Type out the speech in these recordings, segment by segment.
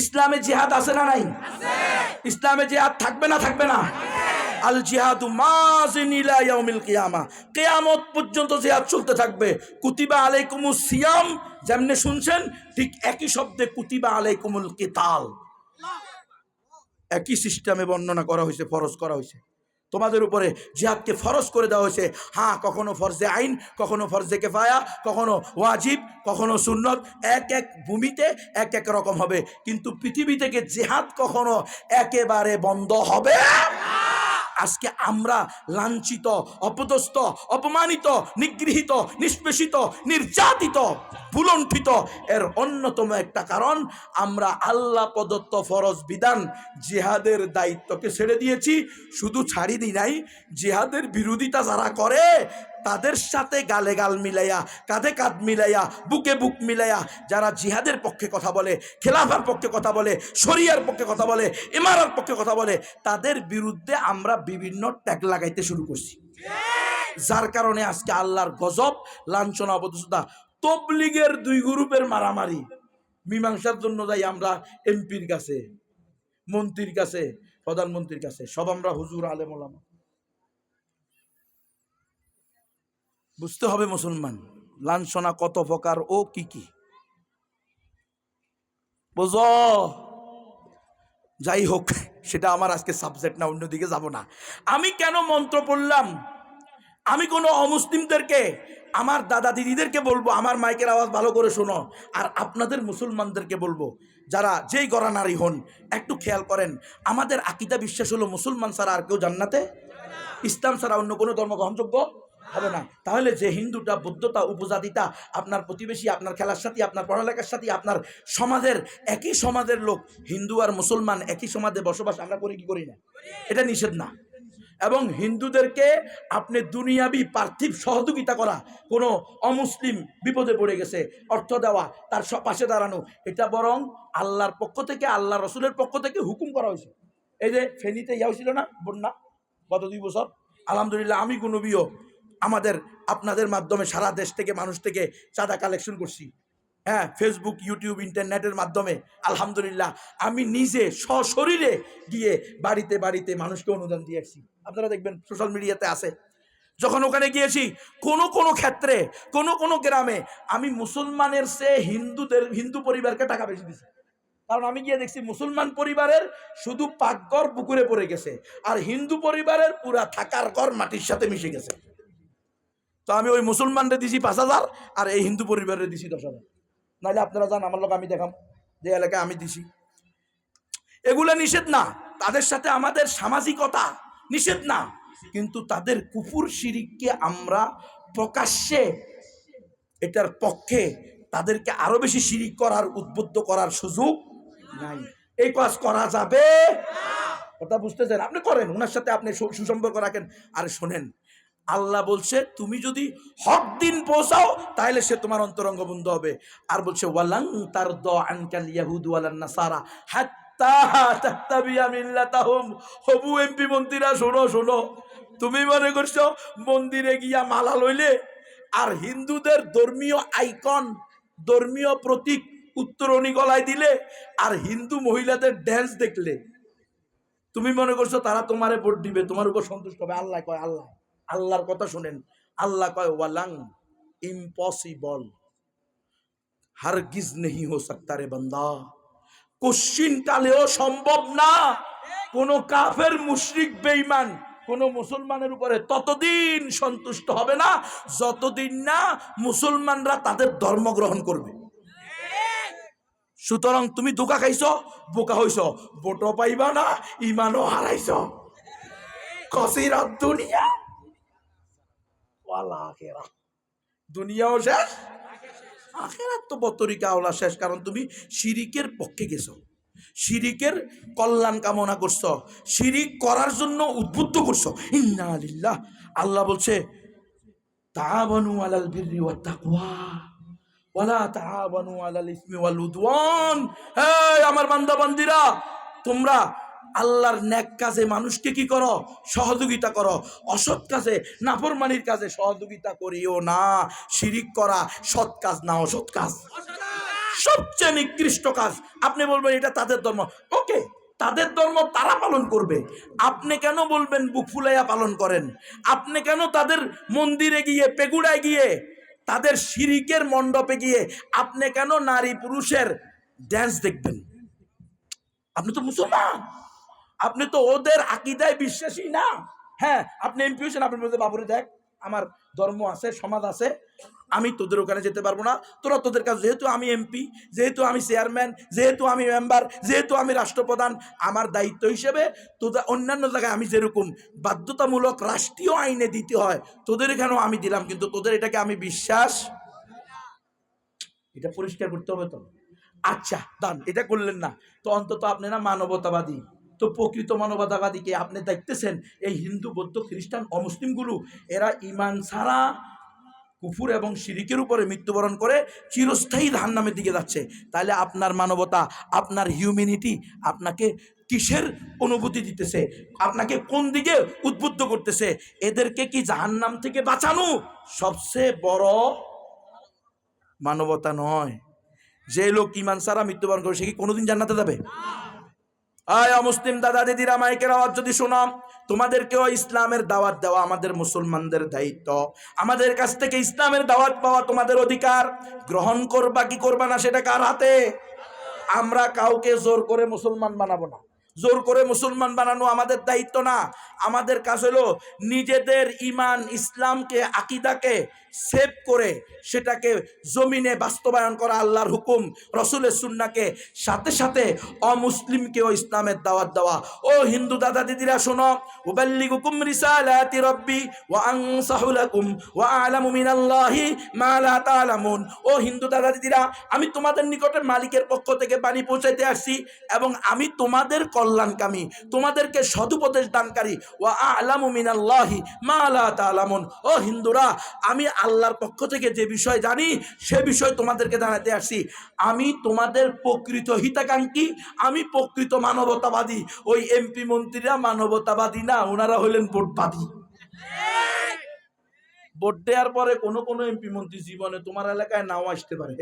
ইসলামে জিহাদ আছে না নাই? ইসলামে জিহাদ থাকবে না থাকবে না। আল জিহাদু মাজিন ইলা ইয়াউমিল কিয়ামা। কিয়ামত পর্যন্ত জিহাদ চলতে থাকবে। কুতিবা আলাইকুমুস সিয়াম, যেমনে শুনছেন, ঠিক একই শব্দে কুতিবা আলাইকুমুল কিতাল। একই সিস্টেমে বর্ণনা করা হয়েছে, ফরজ করা হয়েছে। তোমাদের উপরে জিহাদকে ফরজ করে দেওয়া হয়েছে। হ্যাঁ কখনো ফরজে আইন, কখনো ফরজে কেফায়া, কখনো ওয়াজিব, কখনো সুন্নত, এক এক ভূমিতে এক এক রকম হবে। কিন্তু পৃথিবী থেকে জেহাদ কখনো একেবারে বন্ধ হবে। আজকে আমরা লাঞ্ছিত, অপদস্থ, অপমানিত, নিগৃহীত, নিষ্পেষিত, নির্যাতিত, ভুলণ্ঠিত এর অন্যতম একটা কারণ, আমরা আল্লাহ প্রদত্ত ফরজ বিধান জিহাদের দায়িত্বকে ছেড়ে দিয়েছি। শুধু ছাড়ি দিই নাই, জিহাদের বিরোধিতা যারা করে তাদের সাথে গালে গাল মিলাইয়া, কাঁধে কাঁধ মিলাইয়া, বুকে বুক মিলাইয়া যারা জিহাদের পক্ষে কথা বলে, খেলাফার পক্ষে কথা বলে, শরিয়ার পক্ষে কথা বলে, ইমারার পক্ষে কথা বলে, তাদের বিরুদ্ধে আমরা বিভিন্ন ট্যাগ লাগাইতে শুরু করছি। যার কারণে আজকে আল্লাহর গজব, লাঞ্ছনা, অবদস্থতা, তবলিগের দুই গ্রুপের মারামারি। মীমাংসার জন্য যাই আমরা এমপির কাছে, মন্ত্রীর কাছে, প্রধানমন্ত্রীর কাছে, সব আমরা হুজুর, আলেম, ওলামা। বুঝতে হবে মুসলমান, লাঞ্ছনা কত প্রকার, ও কি কি? বুঝ? যাই হোক, সেটা আমার আজকে সাবজেক্ট না, অন্যদিকে যাব না। আমি কেন মন্ত্র পড়লাম? আমি কোনো অমুসলিমদেরকে, আমার দাদা দিদিদেরকে বলব, আমার মাইকের আওয়াজ ভালো করে শোনো, আর আপনাদের মুসলমানদেরকে বলব, যারা যেই গড়া নারী হন, একটু খেয়াল করেন, আমাদের আকিদা বিশ্বাস হলো মুসলমান ছাড়া আর কেউ জান্নাতে, ইসলাম ছাড়া অন্য কোনো ধর্ম গ্রহণযোগ্য? হবে না। তাহলে যে হিন্দুটা বৌদ্ধতা উপজাতিটা, আপনার প্রতিবেশী, আপনার খেলার সাথী, আপনার পড়ালেখার সাথী, আপনার সমাজের একই সমাজের লোক, হিন্দু আর মুসলমান একই সমাজে বসবাস, আমরা করি কি করি না? এটা নিষেধ না। এবং হিন্দুদেরকে আপনি দুনিয়াবি পার্থিব সহযোগিতা করা, কোনো অমুসলিম বিপদে পড়ে গেছে, অর্থ দেওয়া, তার পাশে দাঁড়ানো, এটা বরং আল্লাহর পক্ষ থেকে আল্লাহ রসুলের পক্ষ থেকে হুকুম করা হয়েছে। এই যে ফেনীতে ইয়া হয়েছিল না, বন্যা, গত দুই বছর? আলহামদুলিল্লাহ, আমি নবীও আমাদের আপনাদের মাধ্যমে সারা দেশ থেকে মানুষ থেকে চাঁদা কালেকশন করছি। হ্যাঁ ফেসবুক ইউটিউব ইন্টারনেটের মাধ্যমে, আলহামদুলিল্লাহ। আমি নিজে সশরীরে গিয়ে বাড়িতে বাড়িতে মানুষকে অনুদান দিয়ে আসছি। আপনারা দেখবেন সোশ্যাল মিডিয়াতে আছে। যখন ওখানে গিয়েছি, কোনো কোনো ক্ষেত্রে, কোনো কোনো গ্রামে আমি মুসলমানের সে হিন্দুদের, হিন্দু পরিবারকে টাকা বেশি দিছি। কারণ আমি গিয়ে দেখছি মুসলমান পরিবারের শুধু পাকঘর পুকুরে পড়ে গেছে, আর হিন্দু পরিবারের পুরা থাকার ঘর মাটির সাথে মিশে গেছে। তো আমি ওই মুসলমানরে দিছি পাঁচ হাজার আর এই হিন্দু পরিবারে দিছি দশ হাজার। নাহলে আপনারা জান আমার লোক আমি দেখাম যে এলাকায় আমি দিছি। এগুলো নিষেধ না, তাদের সাথে আমাদের সামাজিকতা নিষেধ না, কিন্তু তাদের কুকুর শিরিককে আমরা প্রকাশ্যে এটার পক্ষে তাদেরকে আরও বেশি শিরিক করার, উদ্বুদ্ধ করার সুযোগ নাই। এই কাজ করা যাবে কথা বুঝতেছেন? আপনি করেন ওনার সাথে আপনি সুসম্পর্ক রাখেন। আর শোনেন আল্লাহ বলছে, তুমি যদি হক দিন পৌঁছাও তাহলে সে তোমার অন্তরঙ্গ বন্ধু হবে। আর বলছে ওয়ালাং তার দ আনকাল ইয়াহুদ মিল্লাতাহুম। হবু এমপি মন্ত্রীরা, শোনো শোনো, তুমি মনে করছ মন্দিরে গিয়া মালা লইলে? আর হিন্দুদের ধর্মীয় আইকন, ধর্মীয় প্রতীক উত্তরণী গলায় দিলে? আর হিন্দু মহিলাদের ড্যান্স দেখলে? তুমি মনে করছ তারা তোমারে ভোট দিবে, তোমার উপর সন্তুষ্ট হবে। আল্লাহ কয়, আল্লাহ। আল্লাহর কথা শুনেন। আল্লাহ কয়, ওয়ালাং ইম্পসিবল। হারগিজ নেহি হো সকতা রে বান্দা। কোশ্চিন কালেও সম্ভব না। কোন কাফের মুশরিক বেঈমান, কোন মুসলমানের উপরে ততদিন সন্তুষ্ট হবে না, যতদিন না মুসলমানরা তাদের ধর্ম গ্রহণ করবে। সুতরাং তুমি ধোকা খাইছ, বোকা হইছ বোটো পাইবা না ইমানও হারাইছ। কসিরাত দুনিয়া। ওয়ালা আখেরা দুনিয়াও শেষ, আখেরাত তো বতরিকা ওলা শেষ, কারণ তুমি শিরিকের পক্ষে গেছো। শিরিকের কল্যাণ কামনা করছ, শিরিক করার জন্য উদ্বুদ্ধ করছ। ইন্না আলিল্লাহ আল্লাহ বলছে তাবানু আলাল বিররি ওয়াত তাকওয়া, ওয়ালা তাআবানু আলাল ইসমি ওয়াল উদওয়ান। এই আমার বান্দা বান্দিরা তোমরা আল্লাহর ন্যাক কাজে মানুষকে কি করো? সহযোগিতা করো। অসৎ কাজে, নাফরমানির কাজে সহযোগিতা করিও না। শিরিক করা সৎ কাজ না অসৎ কাজ। সবচেয়ে নিকৃষ্ট কাজ। আপনি বলবেন, এটা তাদের ধর্ম। ওকে, তাদের ধর্ম তারা পালন করবে। আপনি কেন বলবেন, বুক ফুলাইয়া পালন করেন আপনি কেন তাদের মন্দিরে গিয়ে, পেগুড়ায় গিয়ে, তাদের শিরিকের মণ্ডপে গিয়ে, আপনি কেন নারী পুরুষের ড্যান্স দেখবেন? আপনি তো মুসলমান। আপনি তো ওদের আকিদায় বিশ্বাসী না। হ্যাঁ আপনি এমপি হয়েছেন আপনি বলতে বাবুরে দেখ। আমার ধর্ম আছে, সমাজ আছে। আমি তোদের ওখানে যেতে পারব না। তোরা তোদের কাছে, যেহেতু আমি এমপি, যেহেতু আমি চেয়ারম্যান, যেহেতু আমি মেম্বার, যেহেতু আমি রাষ্ট্রপ্রধান, আমার দায়িত্ব হিসেবে তোদের অন্যান্য জায়গায় আমি যেরকম বাধ্যতামূলক রাষ্ট্রীয় আইনে দিতে হয়, তোদের এখানেও আমি দিলাম, কিন্তু তোদের এটাকে আমি বিশ্বাস এটা পরিষ্কার করতে হবে তো। আচ্ছা দান, এটা করলেন না। তো অন্তত আপনি না মানবতাবাদী। তো প্রকৃত মানবতাবাদীকে আপনি দেখতেছেন, এই হিন্দু, বৌদ্ধ, খ্রিস্টান, অমুসলিমগুলো, এরা ইমান ছাড়া কুফুর এবং শিরিকের উপরে মৃত্যুবরণ করে চিরস্থায়ী ধান নামের দিকে যাচ্ছে। তাহলে আপনার মানবতা, আপনার হিউম্যানিটি আপনাকে কিসের অনুভূতি দিতেছে? আপনাকে কোন দিকে উদ্বুদ্ধ করতেছে? এদেরকে কি জাহান্নাম থেকে বাঁচানো সবচেয়ে বড় মানবতা নয়? যে লোক ইমান সারা মৃত্যুবরণ করে, সে কি কোনোদিন জান্নাতে যাবে? আয় অমুসলিম দাদা, দিদিরা, মাইকের আওয়াজ যদি শোনাম তোমাদেরকেও ইসলামের দাওয়াত দেওয়া আমাদের মুসলমানদের দায়িত্ব। আমাদের কাছ থেকে ইসলামের দাওয়াত পাওয়া তোমাদের অধিকার। গ্রহণ করবা, কি করবা না, সেটা কার হাতে? আমরা কাউকে জোর করে মুসলমান বানাবো না। জোর করে মুসলমান বানানো আমাদের দায়িত্ব না। আমাদের কাজ হলো নিজেদের ইমান, ইসলামকে, আকিদাকে সেভ করে সেটাকে জমিনে বাস্তবায়ন করা, আল্লাহর হুকুম, রসুলের সুন্নাকে। সাথে সাথে অমুসলিমকেও ইসলামের দাওয়াত দেওয়া। ও হিন্দু দাদা দিদিরা, শোনো, উবাল্লিগুকুম রিসালাতি রব্বি ওয়া আনসাহু লাকুম ওয়া আ'লামু ও হিন্দু দাদা দিদিরা, আমি তোমাদের নিকটে মালিকের পক্ষ থেকে বাণী পৌঁছাইতে আসছি এবং আমি তোমাদের কল্যাণকামী, তোমাদেরকে সদুপদেশ দানকারী ওয়া আ'লামু মিনাল্লাহি মা লা তা'লামুন ও হিন্দুরা, আমি আল্লাহর পক্ষ থেকে যে বিষয় জানি, সে বিষয় তোমাদেরকে জানাতে আসছি। আমি তোমাদের প্রকৃত হিতাকাঙ্ক্ষী, আমি প্রকৃত মানবতাবাদী। ওই এমপি মন্ত্রীরা মানবতাবাদী না ওনারা হলেন ভোটবাদী ভোট দেওয়ার পরে কোনো কোনো এমপি মন্ত্রী জীবনে তোমার এলাকায় নাও আসতে পারে।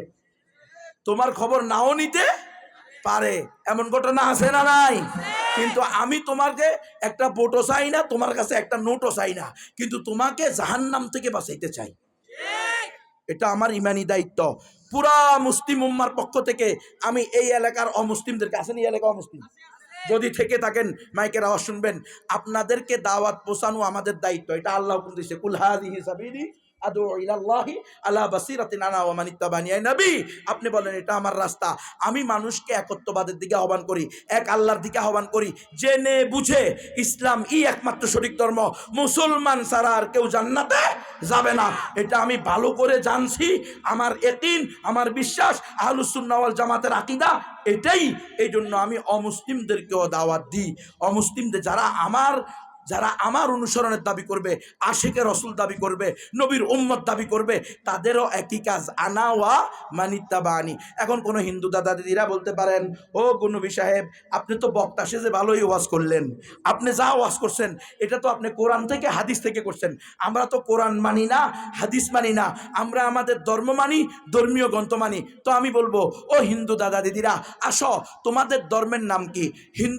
তোমার খবর নাও নিতে পারে। এমন ঘটনা আছে না নাই? কিন্তু আমি তোমাকে একটা বোটও চাই না, তোমার কাছে একটা নোটও চাই না। কিন্তু তোমাকে জাহান্নাম থেকে বাঁচাইতে চাই। এটা আমার ইমানি দায়িত্ব। পুরা মুসলিম উম্মার পক্ষ থেকে আমি এই এলাকার অমুসলিমদেরকে আসেন এই এলাকা অমুসলিম। যদি থেকে থাকেন, মাইকের আওয়াজ শুনবেন। আপনাদেরকে দাওয়াত পোষানো আমাদের দায়িত্ব। এটা আল্লাহ দিয়েছে কুলহাদি সাবিলি আপনি বলেন, এটা আমার রাস্তা। আমি মানুষকে একত্ববাদের দিকে আহ্বান করি, এক আল্লাহর দিকে আহ্বান করি। জেনে বুঝে ইসলাম ই একমাত্র সঠিক ধর্ম। মুসলমান ছাড়া আর কেউ জান্নাতে যাবে না। এটা আমি ভালো করে জানছি। আমার এতিন আমার বিশ্বাস আহলুসুন্নাওয়াল জামাতের আকিদা এটাই। এই জন্য আমি অমুসলিমদেরকেও দাওয়াত দিই। অমুসলিমদের যারা আমার যারা আমার অনুসরণের দাবি করবে আশেকে রসুল দাবি করবে, নবীর উম্মত দাবি করবে, তাদেরও একই কাজ। আনা ওয়া মানিত্তাবা আনি এখন কোনো হিন্দু দাদা দিদিরা বলতে পারেন, ও গুনবী সাহেব, আপনি তো বক্তা সেজে ভালোই ওয়াজ করলেন। আপনি যা ওয়াজ করছেন, এটা তো আপনি কোরআন থেকে, হাদিস থেকে করছেন। আমরা তো কোরআন মানি না, হাদিস মানি না। আমরা আমাদের ধর্ম মানি, ধর্মীয় গ্রন্থ মানি। তো আমি বলব, ও হিন্দু দাদা দিদিরা, আসো, তোমাদের ধর্মের নাম কি? হিন্দু